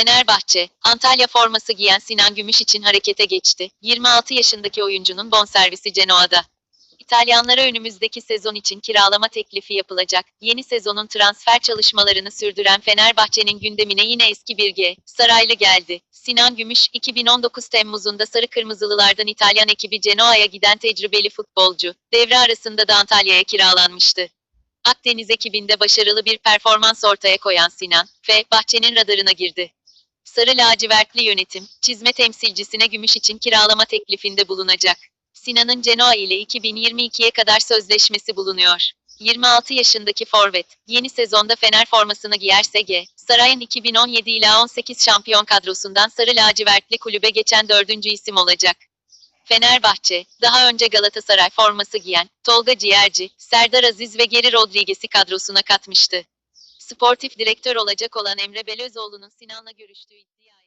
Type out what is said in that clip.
Fenerbahçe, Antalya forması giyen Sinan Gümüş için harekete geçti. 26 yaşındaki oyuncunun bonservisi Genoa'da. İtalyanlara önümüzdeki sezon için kiralama teklifi yapılacak. Yeni sezonun transfer çalışmalarını sürdüren Fenerbahçe'nin gündemine yine eski bir G. Saraylı geldi. Sinan Gümüş, 2019 Temmuz'unda Sarı Kırmızılılardan İtalyan ekibi Genoa'ya giden tecrübeli futbolcu. Devre arasında da Antalya'ya kiralanmıştı. Akdeniz ekibinde başarılı bir performans ortaya koyan Sinan, ve bahçenin radarına girdi. Sarı lacivertli yönetim, çizme temsilcisine gümüş için kiralama teklifinde bulunacak. Sinan'ın Genoa ile 2022'ye kadar sözleşmesi bulunuyor. 26 yaşındaki forvet, yeni sezonda Fener formasını giyerse G, Saray'ın 2017 ila 18 şampiyon kadrosundan Sarı lacivertli kulübe geçen dördüncü isim olacak. Fenerbahçe, daha önce Galatasaray forması giyen Tolga Ciğerci, Serdar Aziz ve Geri Rodriguez'i kadrosuna katmıştı. Sportif direktör olacak olan Emre Belözoğlu'nun Sinan'la görüştüğü iddia.